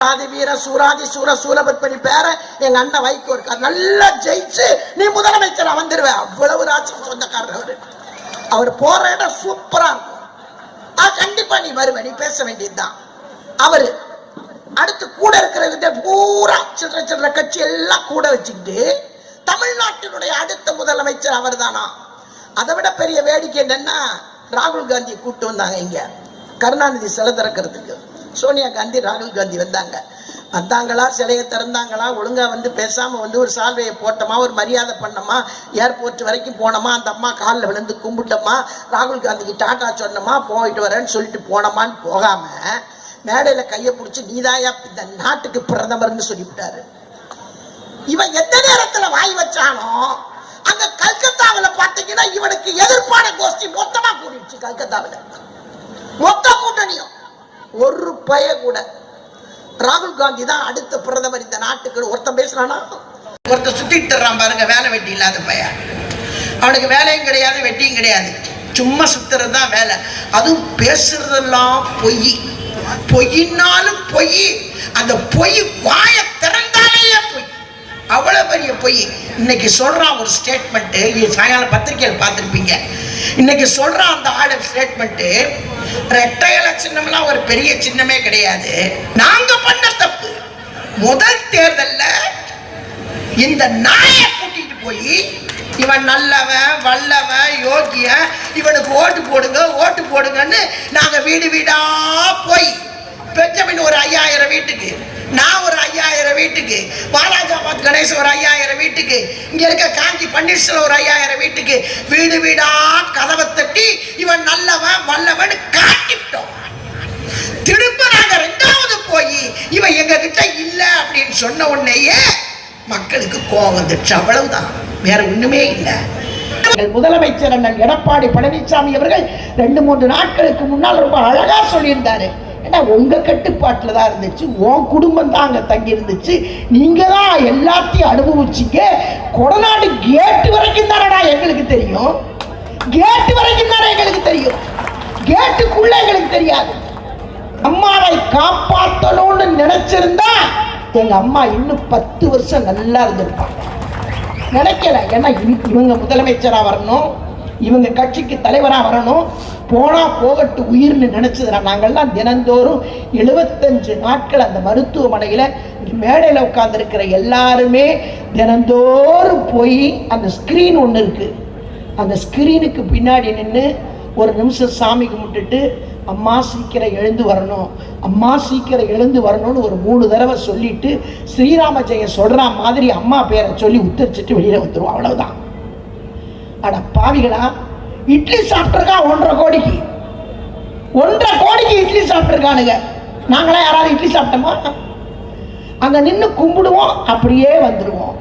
ஆதி வீர சூராதி சூர சூரபத்மனி பேர எங்க அண்ணன் வைகோ இருக்கார் நல்லா ஜெயிச்சு நீ முதலமைச்சர் வந்துருவ. அவ்வளவு ராஜ்யம் சொந்தக்காரர் அவரு. அவர் போற இடம் சூப்பரா இருக்கும். ஆ, கண்டிப்பா நீ வருவ. நீ பேச வேண்டியதுதான். அவரு அடுத்து கூட இருக்கிற பூரா சில்லற சில்லற கட்சி எல்லாம் கூட வச்சுக்கிட்டு தமிழ்நாட்டினுடைய அடுத்த முதலமைச்சர் அவர்தானா? அதை விட பெரிய வேடிக்கை என்னன்னா ராகுல் காந்தியை கூட்டு வந்தாங்க இங்க. கருணாநிதி சிலை திறக்கிறதுக்கு. சோனியா காந்தி ராகுல் காந்தி வந்தாங்க. வந்தாங்களா? சிலையை திறந்தாங்களா? ஒழுங்கா வந்து பேசாம வந்து ஒரு சால்வையை போட்டோமா? ஒரு மரியாதை பண்ணோமா? ஏர்போர்ட் வரைக்கும் போனோமா? அந்த அம்மா காலில் விழுந்து கும்பிட்டோமா? ராகுல் காந்திக்கு டாட்டா சொன்னோமா? போயிட்டு வரேன்னு சொல்லிட்டு போனோமான்னு போகாம மேடையில கையை பிடிச்சி நீதாயா இந்த நாட்டுக்கு பிரதமர்னு சொல்லிவிட்டாரு. இவன் எந்த நேரத்துல வாய் வச்சானோ அங்க கல்கத்தாவில் பார்த்தீங்கன்னா இவனுக்கு எதிர்ப்பான கோஷ்டி மொத்தமா கூடிடுச்சு கல்கத்தாவில். மொத்த கூட்டணியும். ஒரு பய கூட. ராகுல் காந்தி தான் அடுத்த பிரதமர் இந்த நாட்டுக்கு. ஒருத்தன் பேசுறானா? ஒருத்தன் சுத்திட்டு தர்றான் பாருங்க வேலை வெட்டி இல்லாத பையன். அவனுக்கு வேலையும் கிடையாது வெட்டியும் கிடையாது. சும்மா சுத்துறது தான் வேலை. அதுவும் பேசுறதெல்லாம் பொய். பொய்னாலும் பொய். அந்த பொய் வாயை அவ்வளோ பெரிய பொய். இன்னைக்கு சொல்றான் ஒரு ஸ்டேட்மெண்ட் சாயங்காலம் பத்திரிக்கையில் பார்த்துருப்பீங்க. இன்னைக்கு சொல்றான் அந்த ஆளு ஸ்டேட்மெண்ட் ரெட்டையில சின்னம்லாம் ஒரு பெரிய சின்னமே கிடையாது. நாங்கள் பண்ண தப்பு. முதல் தேர்தலில் இந்த நாயை கூட்டிகிட்டு போய் இவன் நல்லவன் வல்லவன் யோகிய இவனுக்கு ஓட்டு போடுங்க ஓட்டு போடுங்கன்னு நாங்க வீடு வீடா போய் பெஞ்சமின் ஒரு ஐயாயிரம் வீட்டுக்கு நான் ஒரு ஐயாயிரம் வீட்டுக்கு பாலாஜாபாத் கணேஷ் ஒரு ஐயாயிரம் வீட்டுக்கு. இங்க இருக்க காஞ்சி பன்னீர்செல்வம் ஒரு ஐயாயிரம் வீட்டுக்கு. வீடு வீடா கதவை தட்டி இவன் நல்லவன் வல்லவன் காட்டிட்டோம் திரும்ப நாங்க ரெண்டாவது போய் இவன் எங்க கிட்ட இல்ல அப்படின்னு சொன்ன உடனேயே மக்களுக்கு கோபம் வந்துச்சு அவ்வளவுதான். வேற ஒண்ணுமே இல்லை. முதலமைச்சர் அண்ணன் எடப்பாடி பழனிசாமி அவர்கள் ரெண்டு மூன்று நாட்களுக்கு முன்னால் ரொம்ப அழகா சொல்லியிருந்தாரு. ஏன்னா உங்கள் கட்டுப்பாட்டில் தான் இருந்துச்சு? உன் குடும்பம் தான் அங்கே தங்கி இருந்துச்சு நீங்கள் தான் எல்லாத்தையும் அனுபவிச்சிங்க. கொடநாடு கேட்டு வரைக்கும் தானடா எங்களுக்கு தெரியும். கேட்டு வரைக்கும் தானே எங்களுக்கு தெரியும். கேட்டுக்குள்ள எங்களுக்கு தெரியாது. அம்மாவை காப்பாற்றணும்னு நினைச்சிருந்தா எங்க அம்மா இன்னும் பத்து வருஷம் நல்லா இருந்திருப்பாங்க. நினைக்கல. ஏன்னா இவங்க முதலமைச்சராக வரணும். இவங்க கட்சிக்கு தலைவராக வரணும். போனால் போகட்டு உயிர்னு நினச்சதுனா நாங்கள்லாம் தினந்தோறும் எழுபத்தஞ்சு நாட்கள் அந்த மருத்துவமனையில் மேடையில் உட்காந்துருக்கிற எல்லாருமே தினந்தோறும் போய் அந்த ஸ்க்ரீன் ஒன்று இருக்குது அந்த ஸ்க்ரீனுக்கு பின்னாடி நின்று ஒரு நிமிஷம் சாமி கும்பிட்டுட்டு அம்மா சீக்கிரம் எழுந்து வரணும். அம்மா சீக்கிரம் எழுந்து வரணும்னு ஒரு மூணு தடவை சொல்லிட்டு ஸ்ரீராம சொல்கிற மாதிரி அம்மா பேரை சொல்லி உத்தரிச்சிட்டு வெளியில் வந்துடுவோம் அவ்வளவுதான். அட பாவிகளா இட்லி சாப்பிட்ருக்கா ஒன்றரை கோடிக்கு. ஒன்றரை கோடிக்கு இட்லி சாப்பிட்ருக்கானுங்க நாங்களாம் யாராவது இட்லி சாப்பிட்டோமா? அங்கே நின்று கும்பிடுவோம் அப்படியே வந்துடுவோம்.